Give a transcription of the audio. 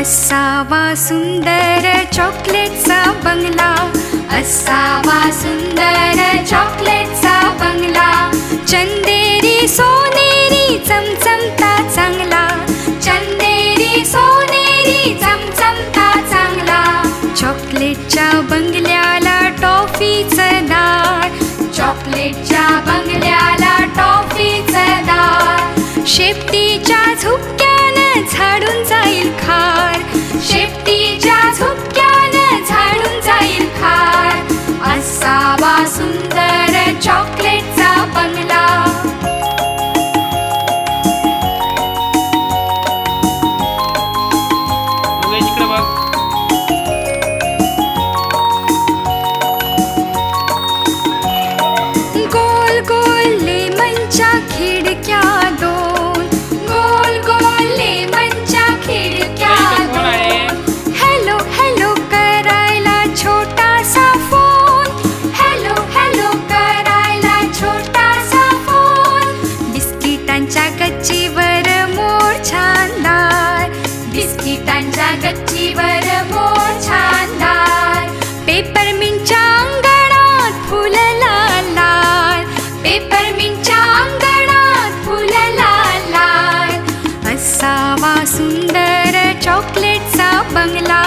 असावा सुंदर चॉकलेटचा बंगला. असावा सुंदर चॉकलेटचा बंगला. चंदेरी सोनेरी चमचमता चांगला. चंदेरी सोनेरी चमचमता चांगला. चॉकलेटच्या बंगल्याला टॉफीचं दार चॉकलेटच्या बंगल्याला टॉफीचं दार शेपटीच्या झुपक्यानं झाडून जाईल खा गोल गोल लेमनच्या खिडक्या दोन. गोल गोल लेमनच्या खिडक्या दोन. हॅलो हॅलो करायला छोटासा फोन हॅलो हॅलो करायला छोटासा फोन बिस्किटांच्या गच्चीवर मोर छानदार. बिस्किटांच्या गच्चीवर Bangla